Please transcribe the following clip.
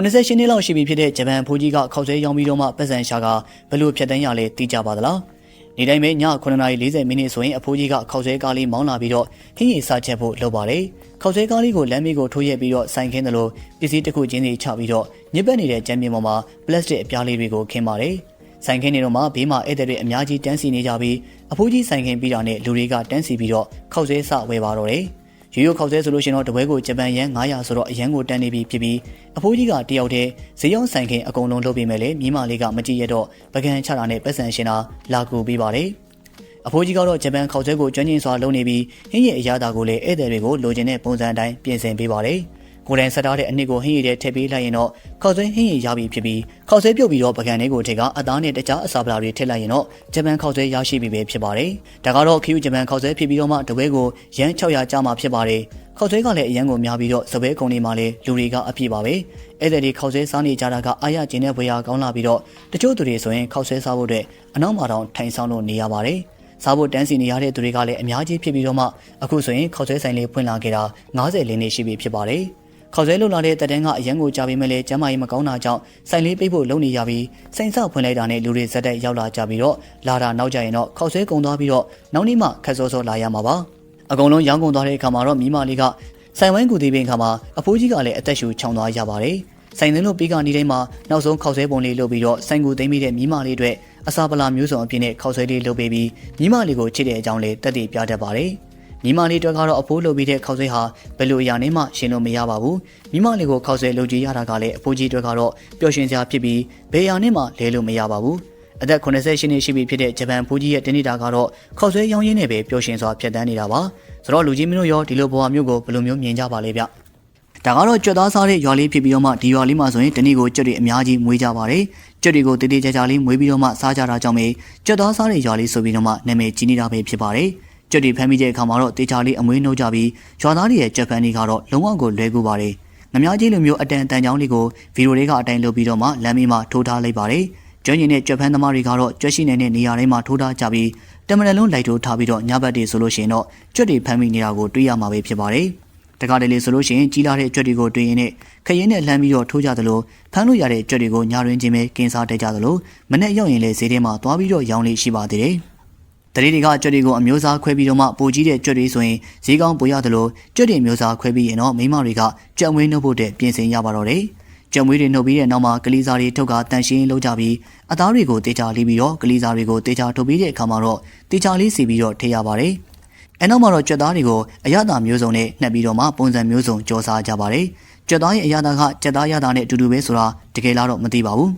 88နှစ်လောက်ရှိပြီဖြစ်တဲ့ဂျပန်ဖိုးကြီးကခောက်ဆွဲရောင်းပြီးတော့မှပတ်စံရှာကဘလို့ဖြတ်တန်းရလဲသိကြပါသလားဒီတိုင်းပဲည9:40မိနစ်ဆိုရင်အဖိုးကြီးကခောက်ဆွဲကားလေးမောင်းလာပြီးတော့ဟင်းရီစားချက်ဖို့လုပ်ပါတယ်ခောက်ဆွဲကားလေးကိုလမ်းမေးကိုထိုးရက်ပြီးတော့ဆိုင်ခင်းတယ်လို့ပစ္စည်းတစ်ခုချင်းစီချပြီးတော့ညစ်ပတ်နေတဲ့ကြမ်းပြင်ပေါ်မှာပလတ်စတစ်အပြားလေးတွေကိုခင်းပါတယ်ဆိုင်ခင်းနေတော့မှဘေးမှာဧည့်သည်တွေအများကြီးတန်းစီနေကြပြီးအဖိုးကြီးဆိုင်ခင်းပြီးတာနဲ့လူတွေကတန်းစီပြီးတော့ခောက်ဆွဲစဝယ်ပါတော့တယ် ရိုးရိုးခောက်ဆဲဆိုလို့ရှိရင်တော့တပွဲကိုဂျပန်ယန်900ဆိုတော့အရန်ကိုတန်းနေပြီဖြစ်ပြီးအဖိုးကြီးကတယောက်တည်းဈေးရောင်းဆိုင်ခင်အကုန်လုံးလုပ်ပေးမယ်လေမြင်းမလေးကမကြည့်ရတော့ပကံချတာနဲ့ပတ်စံရှင်တာလာကူပေးပါတယ်အဖိုးကြီးကတော့ဂျပန်ခောက်ဆဲကိုကျွမ်းကျင်စွာလုပ်နေပြီးဟင်းရည်အရာတာကိုလည်းဧည့်သည်တွေကိုလိုချင်တဲ့ပုံစံအတိုင်းပြင်ဆင်ပေးပါတယ် ကိုယ်တိုင်ဆက်ထားတဲ့အနှစ်ကိုဟင်းရည်ထဲထည့်ပေးလိုက်ရင်တော့ခောက်ဆွဲဟင်းရည်ရပြီဖြစ်ပြီးခောက်ဆွဲပြုတ်ပြီးတော့ပကံလေးကိုထည့်ကအသားနဲ့တခြားအစာပလာတွေထည့်လိုက်ရင်တော့ဂျပန်ခောက်ဆွဲရရှိပြီပဲဖြစ်ပါတယ်။ဒါကတော့ခီယူဂျပန်ခောက်ဆွဲဖြစ်ပြီးတော့မှတပွဲကိုရန်600ကျမှဖြစ်ပါတယ်။ခောက်ဆွဲကလည်းအရန်ကိုများပြီးတော့စပွဲကုံတွေမှာလည်းလူတွေကအပြည့်ပါပဲ။အဲ့ဒါဒီခောက်ဆွဲစားနေကြတာကအာရကျင်တဲ့ဘွေရာကောင်းလာပြီးတော့တချို့သူတွေဆိုရင်ခောက်ဆွဲစားဖို့အတွက်အနောက်မှာတောင်ထိုင်ဆောင်လို့နေရပါတယ်။စားဖို့တန်းစီနေရတဲ့သူတွေကလည်းအများကြီးဖြစ်ပြီးတော့မှအခုဆိုရင်ခောက်ဆွဲဆိုင်လေးဖွင့်လာခဲ့တာ90လင်းနေရှိပြီဖြစ်ပါတယ်။ ခေါက်ဆွဲလုံလာတဲ့တက်တန်းကအရန်ကိုကြာပြီးမဲ့လေကျမ်းမာရေးမကောင်းတာကြောင့်ဆိုင်လေးပိတ်ဖို့လုပ်နေရပြီးစိန်ဆောက်ဖွင့်လိုက်တာနဲ့လူတွေဇက်တက်ရောက်လာကြပြီးတော့လာတာနောက်ကျရင်တော့ခေါက်ဆွဲကုံသွားပြီးတော့နောက်နေ့မှခက်စောစောလာရမှာပါအကုန်လုံးရောင်းကုန်သွားတဲ့အခါမှာတော့မိမလေးကဆိုင်ဝိုင်းကူသေးပင်ခါမှာအဖိုးကြီးကလည်းအသက်ရှူချောင်းသွားရပါတယ်ဆိုင်သင်းလို့ပြီးကနေတိုင်းမှာနောက်ဆုံးခောက်ဆွဲပုံလေးလုပ်ပြီးတော့ဆိုင်ကူသိမ်းပြီးတဲ့မိမလေးတွေအစာပလာမျိုးစုံအပြည့်နဲ့ခောက်ဆွဲလေးလုပ်ပေးပြီးမိမလေးကိုချစ်တဲ့အကြောင်းလေးတက်တည်ပြတတ်ပါတယ် မိမလေးတွေကတော့အဖိုးလုပ်ပြီးတဲ့ခောက်ဆွဲဟာဘယ်လိုအရာနဲ့မှရှင်းလို့မရပါဘူးမိမလေးကိုခောက်ဆွဲလုပ်ကြည့်ရတာကလည်းအဖိုးကြီးတွေကတော့ပျော်ရွှင်စရာဖြစ်ပြီးဘယ်အရာနဲ့မှလဲလို့မရပါဘူးအသက်88နှစ်ရှိပြီဖြစ်တဲ့ဂျပန်ဖိုးကြီးရဲ့တင်းနေတာကတော့ခောက်ဆွဲရောင်းရင်းနဲ့ပဲပျော်ရွှင်စွာဖြတ်တန်းနေတာပါဆိုတော့လူကြီးမင်းတို့ရောဒီလိုဘဝမျိုးကိုဘယ်လိုမျိုးမြင်ကြပါလဲဗျဒါကတော့ကြွက်သားစားတဲ့ရွာလေးဖြစ်ပြီးတော့မှဒီရွာလေးမှာဆိုရင်တနေ့ကိုကြွက်တွေအများကြီးမွေးကြပါတယ်ကြွက်တွေကိုတည်တည်ကြကြလေးမွေးပြီးတော့မှစားကြတာကြောင့်ပဲကြွက်သားစားတဲ့ရွာလေးဆိုပြီးတော့မှနာမည်ကြီးနေတာပဲဖြစ်ပါတယ် ကြွက်တွေဖမ်းမိတဲ့အခါမှာတော့တေချာလေးအမွေးနှုတ်ကြပြီးရွာသားတွေရဲ့ကြက်ဖန်တွေကတော့လုံးဝကိုလွဲကူပါတယ်ငမားကြီးလိုမျိုးအတန်တန်ချောင်းလေးကိုဗီဒီယိုလေးကအတိုင်းလုပ်ပြီးတော့မှလမ်းမေးမှာထိုးထားလိုက်ပါတယ်ကျွမ်းကျင်တဲ့ကြက်ဖန်သမားတွေကတော့ကြွက်ရှိနေတဲ့နေရာတိုင်းမှာထိုးထားကြပြီးတမန်လုံးလိုက်ထိုးထားပြီးတော့ညဘက်တွေဆိုလို့ရှိရင်တော့ကြွက်တွေဖမ်းမိနေတာကိုတွေ့ရမှာပဲဖြစ်ပါတယ်တကားတလေဆိုလို့ရှိရင်ကြီးလာတဲ့ကြွက်တွေကိုတွေ့ရင်နဲ့ခရင်နဲ့လှမ်းပြီးတော့ထိုးကြသလိုဖမ်းလို့ရတဲ့ကြွက်တွေကိုညာရင်းချင်းပဲကင်းစားတက်ကြသလိုမနဲ့ရောက်ရင်လည်းဈေးထဲမှာသွားပြီးတော့ရောင်းလေးရှိပါသေးတယ် တရေတွေကကြွက်တွေကိုအမျိုးအစားခွဲပြီးတော့မှပိုကြီးတဲ့ကြွက်တွေဆိုရင်ဈေးကောင်းပိုရသလိုကြွက်တွေမျိုးစားခွဲပြီးရင်တော့မိမတွေကကြွက်မွေးနှုတ်ဖို့တဲ့ပြင်ဆင်ရပါတော့တယ်ကြွက်မွေးတွေနှုတ်ပြီးတဲ့နောက်မှာကလေးစားတွေထုတ်ကတန်ရှင်းလုပ်ကြပြီးအသားတွေကိုတေချာလေးပြီးတော့ကလေးစားတွေကိုတေချာထုတ်ပြီးတဲ့အခါမှာတော့တေချာလေးစီပြီးတော့ထည့်ရပါတယ်အဲနောက်မှာတော့ကြွက်သားတွေကိုအရသာမျိုးစုံနဲ့နှက်ပြီးတော့မှပုံစံမျိုးစုံကြော်စားကြပါတယ်ကြွက်သားရဲ့အရသာကကြက်သားရတာနဲ့အတူတူပဲဆိုတာတကယ်လားတော့မသိပါဘူး